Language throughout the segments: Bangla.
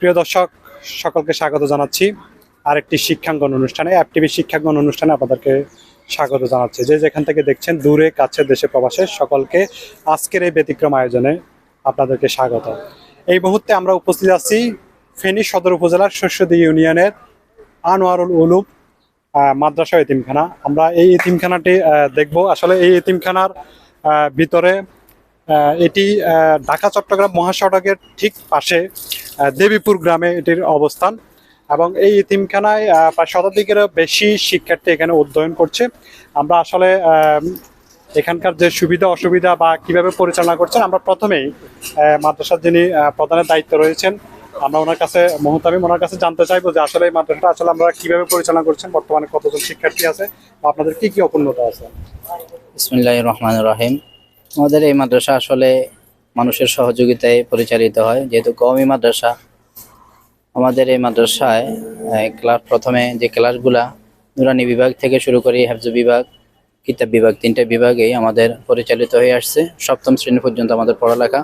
প্রিয় দর্শক, সকলকে স্বাগত জানাচ্ছি। আরেকটি শিক্ষাঙ্গন অনুষ্ঠানে, অ্যাপটিভি শিক্ষাঙ্গন অনুষ্ঠানে আপনাদেরকে স্বাগত জানাচ্ছি। যে যেখান থেকে দেখছেন, দূরে কাছে দেশে, প্রবাসে, সকলকে আজকের এই ব্যতিক্রম আয়োজনে আপনাদেরকে স্বাগত। এই মুহূর্তে আমরা উপস্থিত আছি ফেনী সদর উপজেলার শস্যদী ইউনিয়নের আনোয়ারুল উলুম মাদ্রাসা এতিমখানা। আমরা এই এতিমখানাটি দেখব। আসলে এই এতিমখানার ভিতরে এটি ঢাকা চট্টগ্রাম মহাসড়কের ঠিক পাশে দেবীপুর গ্রামে এটির অবস্থান এবং এই এতিমখানায় আহ, প্রায় শতাধিকেরও বেশি শিক্ষার্থী এখানে অধ্যয়ন করছে। আমরা আসলে এখানকার যে সুবিধা অসুবিধা বা কীভাবে পরিচালনা করছেন আমরা প্রথমেই মাদ্রাসার যিনি প্রধানের দায়িত্ব রয়েছেন আমরা ওনার কাছে মোহতামিম ওনার কাছে জানতে চাইব যে আসলে এই মাদ্রাসাটা আসলে আমরা কীভাবে পরিচালনা করছেন বর্তমানে কতজন শিক্ষার্থী আছে বা আপনাদের কি কি অপূর্ণতা আছে? বিসমুল্লাহ রহমান রহিম। আমাদের এই মাদ্রাসা আসলে মানুষের সহযোগিতায় পরিচালিত হয়। যেহেতু কওমি মাদ্রাসা, আমাদের এই মাদ্রাসায় ক্লাস প্রথমে যে ক্লাসগুলা নুরানি বিভাগ থেকে শুরু করে হেফজ বিভাগ, কিতাব বিভাগ, তিনটা বিভাগেই আমাদের পরিচালিত হয়ে আসছে। সপ্তম শ্রেণি পর্যন্ত আমাদের পড়ালেখা।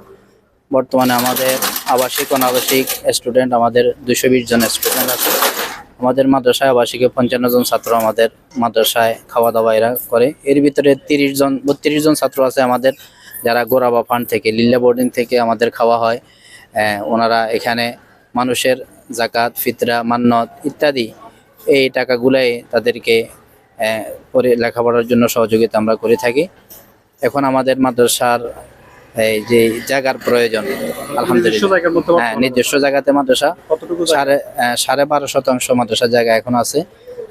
বর্তমানে আমাদের আবাসিক, অনাবাসিক স্টুডেন্ট আমাদের দুশো বিশ জন স্টুডেন্ট আছে। আমাদের মাদ্রাসায় আবাসিকে পঞ্চান্ন জন ছাত্র আমাদের মাদ্রাসায় খাওয়া দাওয়া এরা করে। এর ভিতরে তিরিশ জন, বত্রিশ জন ছাত্র আছে আমাদের, যারা গোরাবা ফান্ড থেকে, লিল্লা বোর্ডিং থেকে আমাদের খাওয়া হয়। ওনারা এখানে মানুষের জাকাত ফিতরা, মান্নত ইত্যাদি এই টাকাগুলাই তাদেরকে পরে লেখাপড়ার জন্য সহযোগিতা আমরা করে থাকি। এখন আমাদের মাদ্রাসার এই যে জায়গার প্রয়োজন আলহামদুলিল্লাহ। হ্যাঁ নিজস্ব জায়গাতে মাদ্রাসা। সাড়ে সাড়ে বারো শতাংশ মাদ্রাসার জায়গা এখন আছে।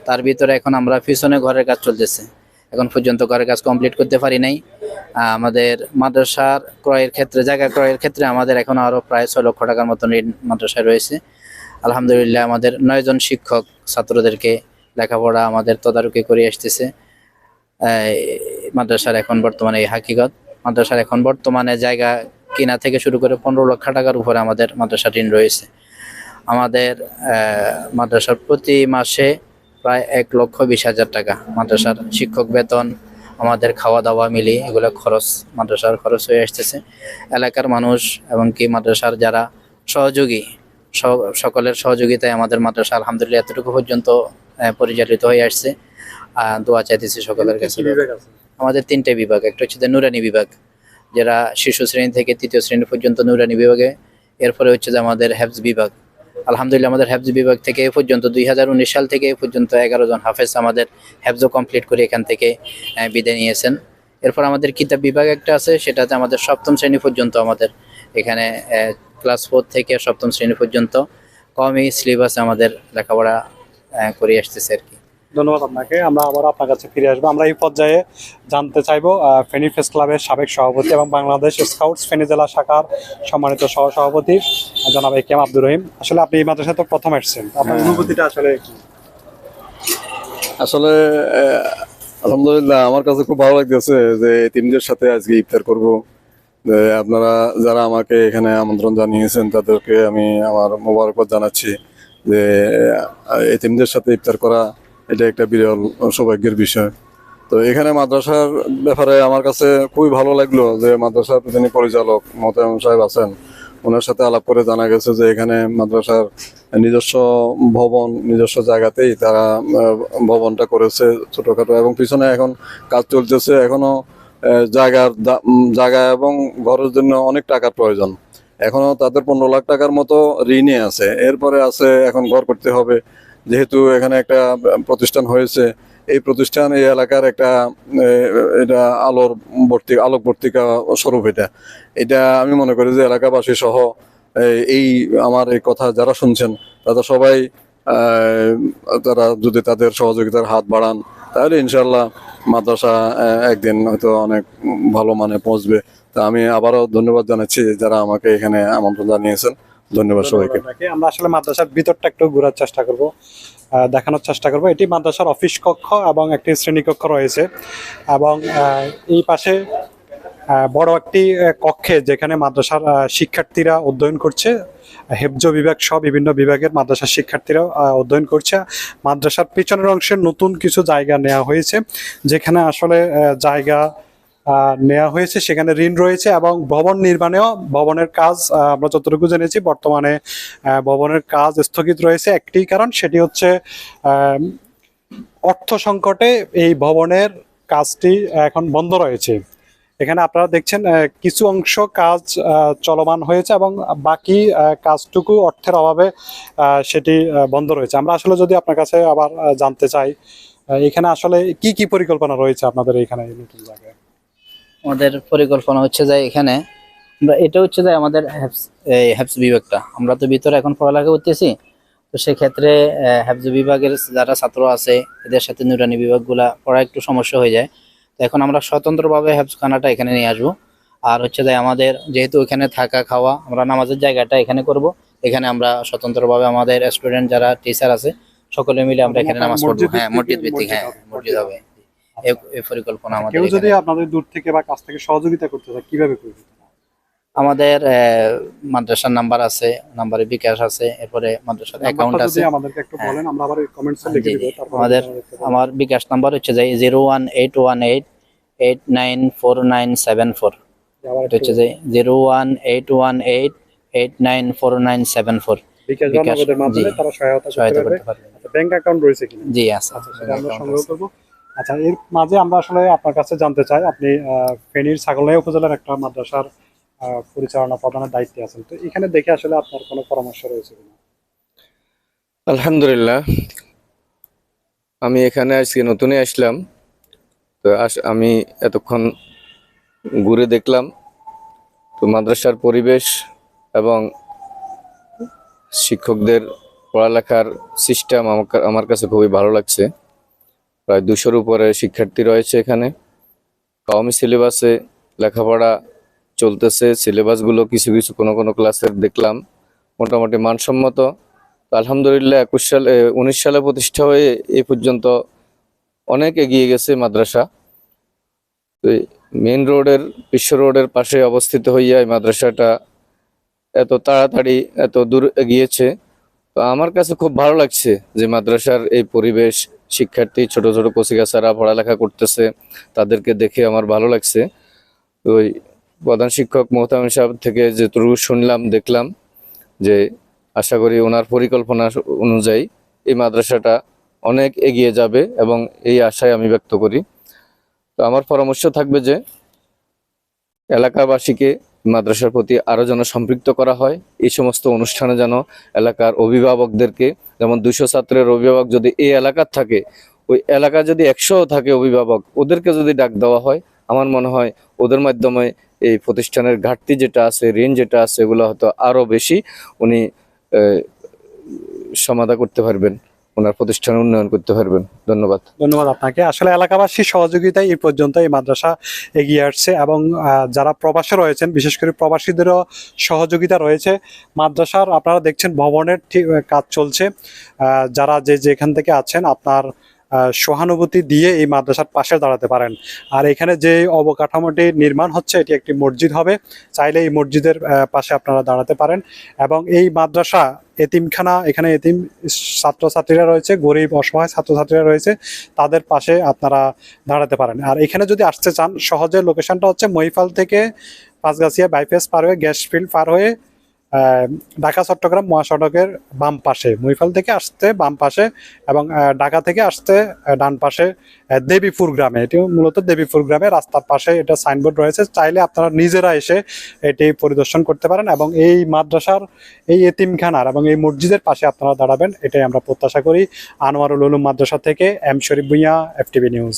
তার ভিতরে এখন আমরা পিছনে ঘরের কাজ চলতেছে। এখন পর্যন্ত ঘরের কাজ কমপ্লিট করতে পারি নাই। আমাদের মাদ্রাসার ক্রয়ের ক্ষেত্রে জায়গা ক্রয়ের ক্ষেত্রে আমাদের এখন আরও প্রায় ছয় লক্ষ টাকার মতন ঋণ মাদ্রাসায় রয়েছে। আলহামদুলিল্লাহ আমাদের নয়জন শিক্ষক ছাত্রদেরকে লেখাপড়া আমাদের তদারকি করে আসতেছে। মাদ্রাসার এখন বর্তমানে এই হাকিগত মাদ্রাসার এখন বর্তমানে জায়গা কিনা থেকে শুরু করে পনেরো লক্ষ টাকার উপরে আমাদের মাদ্রাসা ঋণ রয়েছে। আমাদের মাদ্রাসার প্রতি মাসে প্রায় এক লক্ষ বিশ হাজার টাকা। মাদ্রাসার শিক্ষক বেতন, আমাদের খাওয়া দাওয়া মিলিয়ে এগুলো খরচ, মাদ্রাসার খরচ হয়ে আসতেছে। এলাকার মানুষ এবং কি মাদ্রাসার যারা সহযোগী সকলের সহযোগিতায় আমাদের মাদ্রাসা আলহামদুলিল্লাহ এতটুকু পর্যন্ত পরিচালিত হয়ে আসছে। দোয়া চাইতেছি সকলের কাছে? আমাদের তিনটে বিভাগ, একটা হচ্ছে নুরানি বিভাগ, যারা শিশু শ্রেণি থেকে তৃতীয় শ্রেণি পর্যন্ত নুরানি বিভাগে, এরপরে হচ্ছে যে আমাদের হ্যাবস বিভাগ। আলহামদুলিল্লাহ, আমাদের হ্যাবস বিভাগ থেকে এ পর্যন্ত, দুই হাজার উনিশ সাল থেকে এ পর্যন্ত এগারো জন হাফেজ আমাদের হ্যাবসও কমপ্লিট করে এখান থেকে বিদায় নিয়েছেন। এরপর আমাদের কিতাব বিভাগ একটা আছে, সেটাতে আমাদের সপ্তম শ্রেণি পর্যন্ত আমাদের এখানে ক্লাস ফোর থেকে সপ্তম শ্রেণি পর্যন্ত কমই সিলেবাস আমাদের লেখাপড়া করে আসতেছে আর কি। ধন্যবাদ আপনাকে। আমরা আবার আপনার কাছে ফিরে আসব। আমরা এই পর্যায়ে জানতে চাইব ফেনী ফেস ক্লাবের সাবেক সভাপতি এবং বাংলাদেশ স্কাউটস ফেনী জেলা শাখার সম্মানিত সহ সভাপতি জনাব এ কেম আব্দুর রহিম। আসলে আপনি এই মাদ্রাসায় তো প্রথম এসেছেন আপনার অনুভূতিটা আসলে কি? আসলে আলহামদুলিল্লাহ আমার কাছে খুব ভালো লাগতেছে যে টিমদের সাথে আজকে ইফতার করব। যে আপনারা যারা আমাকে এখানে আমন্ত্রণ জানিয়েছেন তাদেরকে আমি আমার মোবারকবাদ জানাচ্ছি যে টিমদের সাথে ইফতার করা এটা একটা বিরল সৌভাগ্যের বিষয়। তো এখানে মাদ্রাসার ব্যাপারে আমার কাছে খুবই ভালো লাগল যে মাদ্রাসার যিনি পরিচালক মোতায়ম সাহেব আছেন। ওনার সাথে আলাপ করে জানা গেছে যে এখানে মাদ্রাসার নিজস্ব ভবন নিজস্ব জায়গাতেই তারা ভবনটা করেছে ছোটখাটো এবং পিছনে এখন কাজ চলতেছে। এখনও আহ, জায়গার জায়গা এবং ঘরের জন্য অনেক টাকার প্রয়োজন। এখনও তাদের পনেরো লাখ টাকার মতো ঋণে আছে। এরপরে আছে এখন ঘর করতে হবে। যেহেতু এখানে একটা প্রতিষ্ঠান হয়েছে, এই প্রতিষ্ঠান, এই এলাকার একটা এটা আলোর বর্তি আলোক বর্তিকা স্বরূপ এটা। এটা আমি মনে করি যে এলাকাবাসী সহ এই আমার এই কথা যারা শুনছেন, তারা সবাই তারা যদি তাদের সহযোগিতার হাত বাড়ান, তাহলে ইনশাল্লাহ মাদ্রাসা একদিন হয়তো অনেক ভালো মানে পৌঁছবে। তা আমি আবারও ধন্যবাদ জানাচ্ছি যারা আমাকে এখানে আমন্ত্রণ জানিয়েছেন। ধন্যবাদ সবাইকে। আমরা আসলে মাদ্রাসার ভিতরটা একটু ঘোরার চেষ্টা করব দেখানোর চেষ্টা করব। এটি মাদ্রাসার অফিস কক্ষ এবং একটি শ্রেণীকক্ষ রয়েছে এবং এই পাশে বড় একটি কক্ষে যেখানে মাদ্রাসার শিক্ষার্থীরা অধ্যয়ন করছে হেফজ বিভাগ সহ বিভিন্ন বিভাগের মাদ্রাসার শিক্ষার্থীরা অধ্যয়ন করছে। মাদ্রাসার পিছনের অংশে নতুন কিছু জায়গা নেওয়া হয়েছে যেখানে আসলে জায়গা নেওয়া হয়েছে। সেখানে ঋণ রয়েছে এবং ভবন নির্মাণেও ভবনের কাজ আমরা যতটুকু জেনেছি, বর্তমানে ভবনের কাজ স্থগিত রয়েছে। একটি কারণ, সেটি হচ্ছে অর্থ সংকটে এই ভবনের কাজটি এখন বন্ধ রয়েছে। এখানে আপনারা দেখছেন কিছু অংশ কাজ চলমান হয়েছে এবং বাকি কাজটুকু অর্থের অভাবে সেটি বন্ধ রয়েছে। আমরা আসলে যদি আপনার কাছে আবার জানতে চাই এখানে আসলে কি কি পরিকল্পনা রয়েছে আপনাদের এখানে নতুন জায়গায়? আমাদের পরিকল্পনা হচ্ছে যে এখানে এটা হচ্ছে যে আমাদের হ্যাপস হ্যাপস বিভাগটা। আমরা তো ভিতরে এখন পড়ালেখা করতেছি, তো সেক্ষেত্রে হ্যাপস বিভাগের যারা ছাত্র আছে, এদের সাথে নুরানি বিভাগগুলা পড়া একটু সমস্যা হয়ে যায়। তো এখন আমরা স্বতন্ত্রভাবে হ্যাপসখানাটা এখানে নিয়ে আসব। আর হচ্ছে যে আমাদের যেহেতু এখানে থাকা, খাওয়া, আমরা নামাজের জায়গাটা এখানে করব। এখানে আমরা স্বতন্ত্রভাবে আমাদের স্টুডেন্ট যারা টিচার আছে, সকলে মিলে আমরা এখানে নামাজ পড়ব। হ্যাঁ মসজিদ ভিত্তিক- হ্যাঁ মসজিদ হবে। এই- পরিকল্পনা আমাদের কেউ যদি আপনাদের দূর থেকে বা কাছ থেকে সহযোগিতা করতে চায় কীভাবে করবে? আমাদের মাদ্রাসার নাম্বার আছে নাম্বারে বিকাশ আছে এরপরে মাদ্রাসার অ্যাকাউন্ট আছে। আমাদেরকে একটু হ্যাঁ। বলেন আমরা আবার কমেন্টসে লিখে দিব আমাদের। আমার বিকাশ নাম্বার হচ্ছে যে zero one eight one eight eight nine four nine seven four আবার এটা হচ্ছে যে zero one eight one eight eight nine four nine seven four bKash বা নগদের মাধ্যমে তারা সহায়তা করতে পারবে। আচ্ছা ব্যাংক অ্যাকাউন্ট রয়েছে কিনা? জি আছে আচ্ছা সেটা আমরা সংগ্রহ করব। আচ্ছা এর মাঝে আমরা আসলে আপনার কাছে জানতে চাই, আপনি ফেনীর ছাগলনাই উপজেলার একটা মাদ্রাসার পরিচালনা প্রধানের দায়িত্বে আছেন। তো এখানে দেখে আসলে আপনার কোনো পরামর্শ রয়েছে কিনা? আলহামদুলিল্লাহ। আমি এখানে আজকে নতুনই আসলাম। তো আমি এতক্ষণ ঘুরে দেখলাম। তো মাদ্রাসার পরিবেশ এবং শিক্ষকদের পড়ালেখার সিস্টেম আমার আমার কাছে খুবই ভালো লাগছে। প্রায় দুশোর উপরে শিক্ষার্থী রয়েছে এখানে। কওমি সিলেবাসে লেখাপড়া চলতেছে। সিলেবাসগুলো কিছু কিছু কোনো কোনো ক্লাসের দেখলাম, মোটামুটি মানসম্মত। আলহামদুলিল্লাহ একুশ সালে উনিশ সালে প্রতিষ্ঠা হয়ে এই পর্যন্ত অনেক এগিয়ে গেছে মাদ্রাসা। মেন রোডের বিশ্ব রোডের পাশে অবস্থিত হইয়া এই মাদ্রাসাটা এত তাড়াতাড়ি, এত দূর এগিয়েছে। তো আমার কাছে খুব ভালো লাগছে যে মাদ্রাসার এই পরিবেশ, শিক্ষার্থী, ছোট ছোট কচিকাচারা পড়ালেখা করতেছে, তাদেরকে দেখে আমার ভালো লাগছে। ওই প্রধান শিক্ষক মোহতামিম সাহেব থেকে যেটুকু শুনলাম, দেখলাম যে আশা করি ওনার পরিকল্পনা অনুযায়ী এই মাদ্রাসাটা অনেক এগিয়ে যাবে এবং এই আশায় আমি ব্যক্ত করি। তো আমার পরামর্শ থাকবে যে এলাকাবাসীকে মাদ্রাসার প্রতি আরও যেন সম্পৃক্ত করা হয়। এই সমস্ত অনুষ্ঠানে যেন এলাকার অভিভাবকদেরকে, যেমন দুশো ছাত্রের অভিভাবক যদি এই এলাকার থাকে, ওই এলাকা যদি একশো থাকে অভিভাবক, ওদেরকে যদি ডাক দেওয়া হয়, আমার মনে হয় ওদের মাধ্যমে এই প্রতিষ্ঠানের ঘাটতি যেটা আছে, ঋণ যেটা আছে, এগুলো হয়তো আরও বেশি উনি সমাধা করতে পারবেন। ওনার প্রতিষ্ঠানের উন্নয়ন করতে পারবেন। ধন্যবাদ। ধন্যবাদ আপনাকে। আসলে এলাকাবাসীর সহযোগিতায় এই পর্যন্ত এই মাদ্রাসা এগিয়ে আসছে এবং যারা প্রবাসে রয়েছেন, বিশেষ করে প্রবাসীদেরও সহযোগিতা রয়েছে। মাদ্রাসার আপনারা দেখছেন ভবনের ঠিক, কাজ চলছে। যারা যে যেখান থেকে আছেন, আপনার সহানুভূতি দিয়ে এই মাদ্রাসার পাশে দাঁড়াতে পারেন। আর এখানে যে অবকাঠামোটি নির্মাণ হচ্ছে, এটি একটি মসজিদ হবে। চাইলে এই মসজিদের পাশে আপনারা দাঁড়াতে পারেন। এবং এই মাদ্রাসা, এতিমখানা, এখানে এতিম ছাত্রছাত্রীরা রয়েছে, গরিব, অসহায় ছাত্রছাত্রীরা রয়েছে, তাদের পাশে আপনারা দাঁড়াতে পারেন। আর এখানে যদি আসতে চান, সহজে লোকেশনটা হচ্ছে মহিফাল থেকে পাঁচগাছিয়া বাইপাস পার হয়ে গ্যাস ফিল্ড পার হয়ে ঢাকা, চট্টগ্রাম মহাসড়কের বাম পাশে মহিফাল থেকে আসতে বাম পাশে এবং ঢাকা থেকে আসতে ডান পাশে দেবীপুর গ্রামে। এটি মূলত দেবীপুর গ্রামে, রাস্তার পাশে এটা সাইনবোর্ড রয়েছে। চাইলে আপনারা নিজেরা এসে এটি পরিদর্শন করতে পারেন এবং এই মাদ্রাসার, এই এতিমখানার এবং এই মসজিদের পাশে আপনারা দাঁড়াবেন। এটাই আমরা প্রত্যাশা করি। আনোয়ারুল উলুম মাদ্রাসা থেকে, M Sharif Bhuiyan, FTV news.